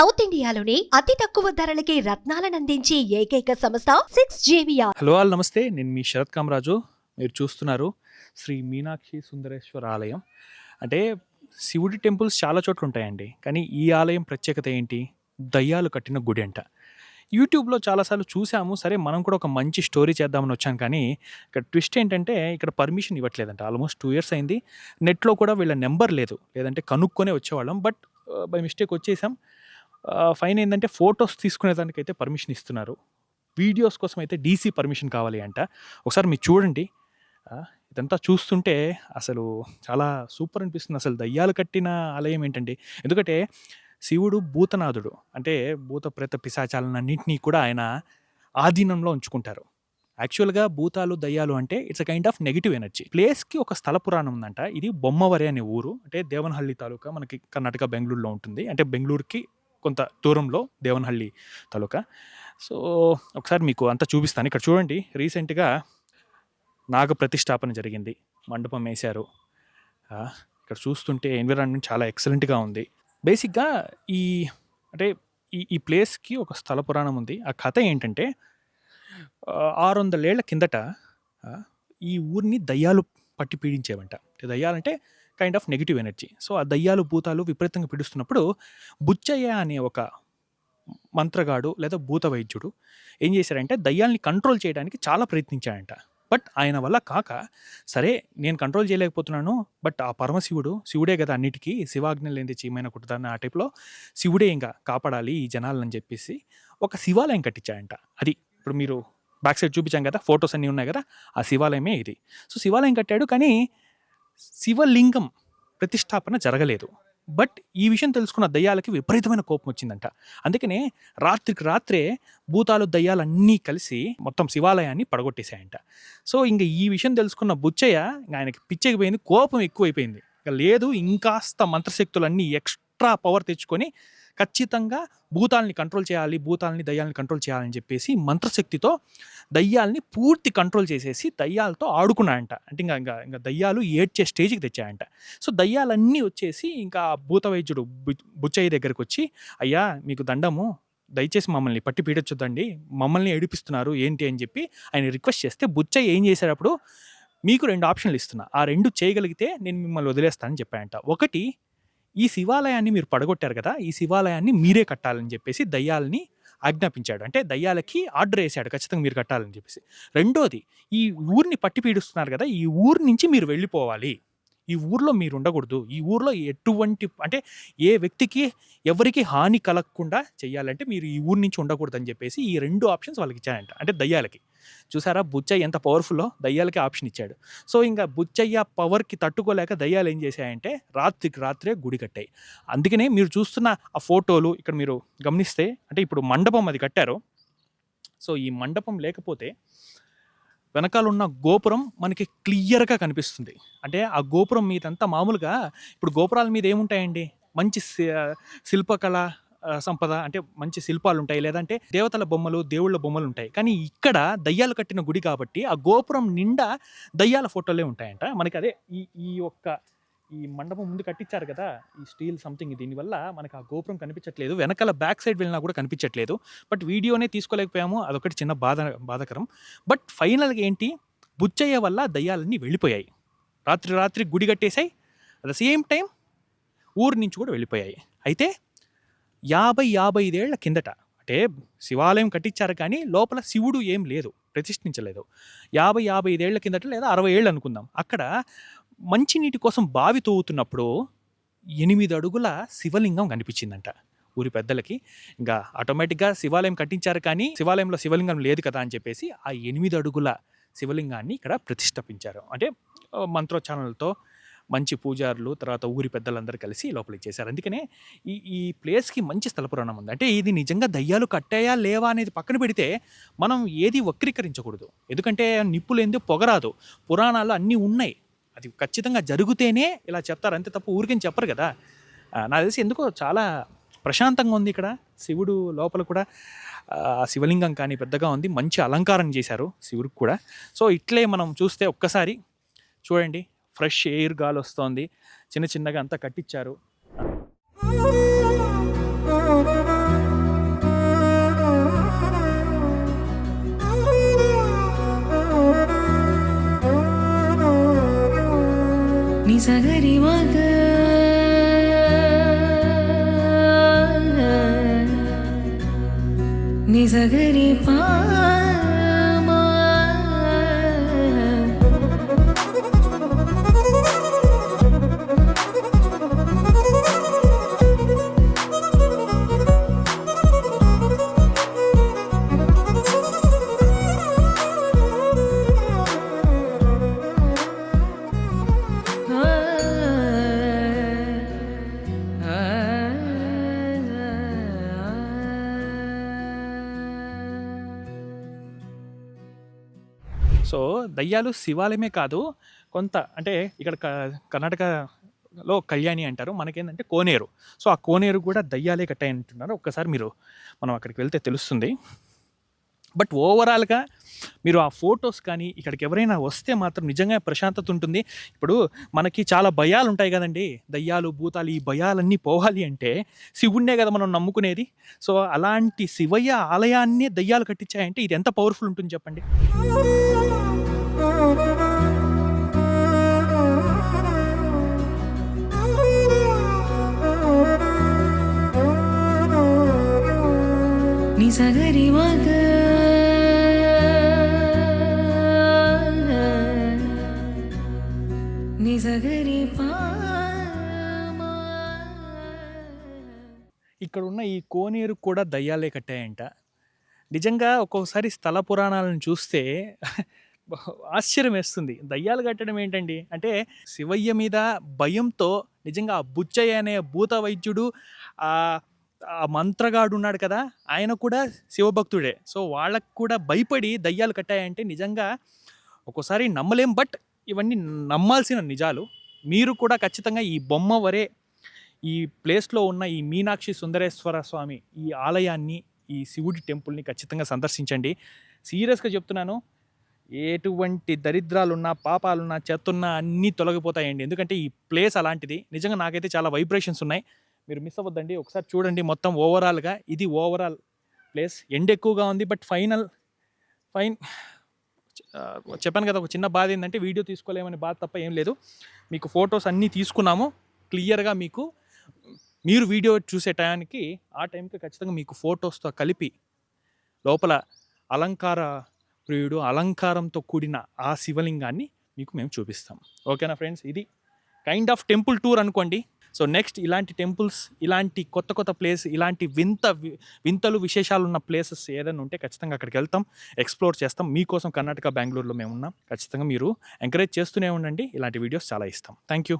South ఇండియాలోని అతి తక్కువ ధరలకి రత్నాలనందించే ఏకైక సంస్థ సిక్స్ జేవియా హలో ఆల్ నమస్తే. నేను మీ శరత్ కామరాజు. మీరు చూస్తున్నారు శ్రీ మీనాక్షి సుందరేశ్వర ఆలయం. అంటే శివుడి టెంపుల్స్ చాలా చోట్ల ఉంటాయండి. కానీ ఈ ఆలయం ప్రత్యేకత ఏంటి? దయ్యాలు కట్టిన గుడి అంట. యూట్యూబ్లో చాలాసార్లు చూసాము. సరే మనం కూడా ఒక మంచి స్టోరీ చేద్దామని వచ్చాం. కానీ ఇక్కడ ట్విస్ట్ ఏంటంటే ఇక్కడ పర్మిషన్ ఇవ్వట్లేదంట. ఆల్మోస్ట్ టూ ఇయర్స్ అయింది. నెట్లో కూడా వీళ్ళ నెంబర్ లేదు. లేదంటే కనుక్కొనే వచ్చేవాళ్ళం. బట్ బై మిస్టేక్ వచ్చేసాం. ఫైన్ ఏంటంటే ఫొటోస్ తీసుకునేదానికైతే పర్మిషన్ ఇస్తున్నారు. వీడియోస్ కోసం అయితే డీసీ పర్మిషన్ కావాలి అంట. ఒకసారి మీరు చూడండి. ఇదంతా చూస్తుంటే అసలు చాలా సూపర్ అనిపిస్తుంది. అసలు దయ్యాలు కట్టిన ఆలయం ఏంటండి? ఎందుకంటే శివుడు భూతనాథుడు. అంటే భూత ప్రేత పిశాచాలన్నింటినీ కూడా ఆయన ఆధీనంలో ఉంచుకుంటారు. యాక్చువల్గా భూతాలు దయ్యాలు అంటే it's a kind of negative energy. ప్లేస్కి ఒక స్థల పురాణం ఉందంట. ఇది బొమ్మవరి అనే ఊరు. అంటే దేవనహల్లి తాలూకా మనకి కర్ణాటక బెంగళూరులో ఉంటుంది. అంటే బెంగళూరుకి కొంత దూరంలో దేవనహಳ್ಳಿ తాలూకా. సో ఒకసారి మీకు అంతా చూపిస్తాను. ఇక్కడ చూడండి రీసెంట్గా నాగ ప్రతిష్టాపన జరిగింది. మండపం వేశారు. ఇక్కడ చూస్తుంటే ఎన్విరాన్మెంట్ చాలా ఎక్సలెంట్గా ఉంది. బేసిక్గా ఈ అంటే ఈ ఈ ప్లేస్కి ఒక స్థల పురాణం ఉంది. ఆ కథ ఏంటంటే ఆరు వందలేళ్ళ కిందట ఈ ఊరిని దయ్యాలు పట్టి పీడించేవంట. దయ్యాలంటే kind of negative energy so ఆ దయ్యాలు భూతాలు విపరీతంగా పిడుస్తున్నప్పుడు బుచ్చయ్య అనే ఒక మంత్రగాడు లేదా భూత వైద్యుడు ఏం చేశారంటే దయ్యాల్ని కంట్రోల్ చేయడానికి చాలా ప్రయత్నించాడంట. బట్ ఆయన వల్ల కాక సరే నేను కంట్రోల్ చేయలేకపోతున్నాను బట్ ఆ పరమశివుడు శివుడే కదా అన్నిటికీ శివాజ్ఞ లేని చీమైన కుట్టుదాన్ని ఆ టైప్లో శివుడే ఇంకా కాపాడాలి ఈ జనాలని చెప్పేసి ఒక శివాలయం కట్టించాడంట. అది ఇప్పుడు మీరు బ్యాక్ సైడ్ చూపించాం కదా ఫొటోస్ అన్నీ ఉన్నాయి కదా ఆ శివాలయమే ఇది. సో శివాలయం కట్టాడు కానీ శివలింగం ప్రతిష్టాపన జరగలేదు. బట్ ఈ విషయం తెలుసుకున్న దయ్యాలకి విపరీతమైన కోపం వచ్చిందంట. అందుకనే రాత్రికి రాత్రే భూతాలు దయ్యాలు అన్నీ కలిసి మొత్తం శివాలయాన్ని పడగొట్టేశాయంట. సో ఇంక ఈ విషయం తెలుసుకున్న బుచ్చయ్య ఇంక ఆయనకి పిచ్చెకిపోయింది కోపం ఎక్కువైపోయింది. ఇక లేదు ఇంకాస్త మంత్రశక్తులన్నీ ఎక్స్ట్రా పవర్ తెచ్చుకొని ఖచ్చితంగా భూతాల్ని కంట్రోల్ చేయాలి భూతాల్ని దయ్యాల్ని కంట్రోల్ చేయాలని చెప్పేసి మంత్రశక్తితో దయ్యాల్ని పూర్తి కంట్రోల్ చేసేసి దయ్యాలతో ఆడుకున్నాయంట. అంటే ఇంకా ఇంకా ఇంకా దయ్యాలు ఏడ్చే స్టేజ్కి తెచ్చాయంట. సో దయ్యాలన్నీ వచ్చేసి ఇంకా భూత వైద్యుడు బు- బుచ్చయ్య దగ్గరకు వచ్చి అయ్యా మీకు దండము దయచేసి మమ్మల్ని పట్టి పీడొచ్చొద్దండి మమ్మల్ని ఏడిపిస్తున్నారు ఏంటి? అని చెప్పి ఆయన రిక్వెస్ట్ చేస్తే బుచ్చయ్య ఏం చేసేటప్పుడు మీకు రెండు ఆప్షన్లు ఇస్తున్నా. ఆ రెండు చేయగలిగితే నేను మిమ్మల్ని వదిలేస్తానని చెప్పాయంట. ఒకటి ఈ శివాలయాన్ని మీరు పడగొట్టారు కదా ఈ శివాలయాన్ని మీరే కట్టాలని చెప్పేసి దయ్యాలని ఆజ్ఞాపించాడు. అంటే దయ్యాలకి ఆర్డర్ వేసాడు ఖచ్చితంగా మీరు కట్టాలని చెప్పేసి. రెండోది ఈ ఊరిని పట్టి పీడిస్తున్నారు కదా ఈ ఊరి నుంచి మీరు వెళ్ళిపోవాలి. ఈ ఊర్లో మీరు ఉండకూడదు. ఈ ఊర్లో ఎటువంటి అంటే ఏ వ్యక్తికి ఎవరికి హాని కలగకుండా చేయాలంటే మీరు ఈ ఊరి నుంచి ఉండకూడదు అని చెప్పేసి ఈ రెండు ఆప్షన్స్ వాళ్ళకి ఇచ్చారంట. అంటే దయ్యాలకి. చూసారా? బుచ్చయ్య ఎంత పవర్ఫుల్లో దయ్యాలకి ఆప్షన్ ఇచ్చాడు. సో ఇంకా బుచ్చయ్య పవర్కి తట్టుకోలేక దయ్యాలు ఏం చేశాయంటే రాత్రికి రాత్రే గుడి కట్టాయి. అందుకనే మీరు చూస్తున్న ఆ ఫోటోలు ఇక్కడ మీరు గమనిస్తే అంటే ఇప్పుడు మండపం అది కట్టారు. సో ఈ మండపం లేకపోతే వెనకాల ఉన్న గోపురం మనకి క్లియర్గా కనిపిస్తుంది. అంటే ఆ గోపురం మీదంతా మామూలుగా ఇప్పుడు గోపురాల మీద ఏముంటాయండి? మంచి శి- శిల్పకళ సంపద అంటే మంచి శిల్పాలు ఉంటాయి లేదంటే దేవతల బొమ్మలు దేవుళ్ళ బొమ్మలు ఉంటాయి కానీ ఇక్కడ దయ్యాలు కట్టిన గుడి కాబట్టి ఆ గోపురం నిండా దయ్యాల ఫోటోలే ఉంటాయంట. మనకి అదే ఈ ఈ ఒక్క ఈ మండపం ముందు కట్టించారు కదా ఈ స్టీల్ సంథింగ్ దీనివల్ల మనకు ఆ గోపురం కనిపించట్లేదు. వెనకాల బ్యాక్ సైడ్ వెళ్ళినా కూడా కనిపించట్లేదు. బట్ వీడియోనే తీసుకోలేకపోయాము. అదొకటి చిన్న బాధ బాధకరం. బట్ ఫైనల్గా ఏంటి? బుచ్చయ్య వల్ల దయ్యాలన్నీ వెళ్ళిపోయాయి. రాత్రి రాత్రి గుడి కట్టేశాయి. అట్ ద సేమ్ టైం ఊరి నుంచి కూడా వెళ్ళిపోయాయి. అయితే యాభై యాభై ఐదేళ్ళ కిందట. అంటే శివాలయం కట్టించారు కానీ లోపల శివుడు ఏం లేదు ప్రతిష్ఠించలేదు. యాభై యాభై ఐదేళ్ళ కిందట లేదా అరవై ఏళ్ళు అనుకుందాం. అక్కడ మంచినీటి కోసం బావి తోవుతున్నప్పుడు ఎనిమిది అడుగుల శివలింగం కనిపించిందంట ఊరి పెద్దలకి. ఇంకా ఆటోమేటిక్గా శివాలయం కట్టించారు కానీ శివాలయంలో శివలింగం లేదు కదా అని చెప్పేసి ఆ ఎనిమిది అడుగుల శివలింగాన్ని ఇక్కడ ప్రతిష్టపించారు అంటే మంత్రోచ్చారణలతో మంచి పూజారులు తర్వాత ఊరి పెద్దలందరూ కలిసి లోపలికి చేశారు. అందుకనే ఈ ఈ ప్లేస్కి మంచి స్థల పురాణం ఉంది. అంటే ఇది నిజంగా దయ్యాలు కట్టాయా లేవా అనేది పక్కన పెడితే మనం ఏది వక్రీకరించకూడదు. ఎందుకంటే నిప్పు లేనిదే పొగరాదు పురాణాలు అన్నీ ఉన్నాయి. అది ఖచ్చితంగా జరుగుతేనే ఇలా చెప్తారు. అంతే తప్ప ఊరికని చెప్పరు కదా. నాకు తెలిసి ఎందుకో చాలా ప్రశాంతంగా ఉంది ఇక్కడ. శివుడు లోపల కూడా శివలింగం కానీ పెద్దగా ఉంది. మంచి అలంకారం చేశారు శివుడికి కూడా. సో ఇట్లే మనం చూస్తే ఒక్కసారి చూడండి. ఫ్రెష్ ఎయిర్ గాలి వస్తోంది. చిన్న చిన్నగా అంతా కట్టించారు సో దయ్యాలు శివాలయమే కాదు కొంత అంటే ఇక్కడ క- కర్ణాటకలో కళ్యాణి అంటారు మనకేంటంటే కోనేరు. సో ఆ కోనేరు కూడా దయ్యాలే కట్టాయి అంటున్నారు ఒక్కసారి మీరు మనం అక్కడికి వెళ్తే తెలుస్తుంది. బట్ ఓవరాల్గా మీరు ఆ ఫొటోస్ కానీ ఇక్కడికి ఎవరైనా వస్తే మాత్రం నిజంగా ప్రశాంతత ఉంటుంది. ఇప్పుడు మనకి చాలా భయాలు ఉంటాయి కదండి. దయ్యాలు భూతాలు ఈ భయాలన్నీ పోవాలి అంటే శివుణ్ణే కదా మనం నమ్ముకునేది. సో అలాంటి శివయ్య ఆలయాన్ని దయ్యాలు కట్టించాయంటే ఇది ఎంత పవర్ఫుల్ ఉంటుంది చెప్పండి? నిజగరి ఇక్కడ ఉన్న ఈ కోనేరు కూడా దయ్యాలే కట్టాయంట. నిజంగా ఒక్కొక్కసారి స్థల పురాణాలను చూస్తే ఆశ్చర్యం వేస్తుంది దయ్యాలు కట్టడం ఏంటండి? అంటే శివయ్య మీద భయంతో నిజంగా ఆ బుచ్చయ్య అనే భూత వైద్యుడు ఆ మంత్రగాడు ఉన్నాడు కదా ఆయన కూడా శివభక్తుడే. సో వాళ్ళకు కూడా భయపడి దయ్యాలు కట్టాయంటే నిజంగా ఒక్కోసారి నమ్మలేం బట్ ఇవన్నీ నమ్మాల్సిన నిజాలు. మీరు కూడా ఖచ్చితంగా ఈ బొమ్మ వరే ఈ ప్లేస్లో ఉన్న ఈ మీనాక్షి సుందరేశ్వర స్వామి ఈ ఆలయాన్ని ఈ శివుడి టెంపుల్ని ఖచ్చితంగా సందర్శించండి. సీరియస్గా చెప్తున్నాను ఎటువంటి దరిద్రాలున్నా పాపాలున్నా చెత్తున్నా అన్నీ తొలగిపోతాయండి. ఎందుకంటే ఈ ప్లేస్ అలాంటిది. నిజంగా నాకైతే చాలా వైబ్రేషన్స్ ఉన్నాయి. మీరు మిస్ అవ్వద్దండి. ఒకసారి చూడండి మొత్తం ఓవరాల్గా. ఇది ఓవరాల్ ప్లేస్. ఎండ్ ఎక్కువగా ఉంది బట్ ఫైనల్ ఫైన్ చెప్పాను కదా ఒక చిన్న బాధ ఏంటంటే వీడియో తీసుకోలేమని బాధ తప్ప ఏం లేదు. మీకు ఫొటోస్ అన్నీ తీసుకున్నాము. క్లియర్గా మీకు మీరు వీడియో చూసే టయానికి ఆ టైంకి ఖచ్చితంగా మీకు ఫొటోస్తో కలిపి లోపల అలంకార ప్రియుడు అలంకారంతో కూడిన ఆ శివలింగాన్ని మీకు మేము చూపిస్తాం. ఓకేనా ఫ్రెండ్స్? ఇది కైండ్ ఆఫ్ టెంపుల్ టూర్ అనుకోండి. సో నెక్స్ట్ ఇలాంటి టెంపుల్స్ ఇలాంటి కొత్త కొత్త ప్లేస్ ఇలాంటి వింత వింతలు విశేషాలు ఉన్న ప్లేసెస్ ఏదైనా ఉంటే ఖచ్చితంగా అక్కడికి వెళ్తాం ఎక్స్ప్లోర్ చేస్తాం. మీకోసం కర్ణాటక బెంగళూరులో మేము ఉన్నాం. ఖచ్చితంగా మీరు ఎంకరేజ్ చేస్తూనే ఉండండి. ఇలాంటి వీడియోస్ చాలా ఇస్తాం. Thank you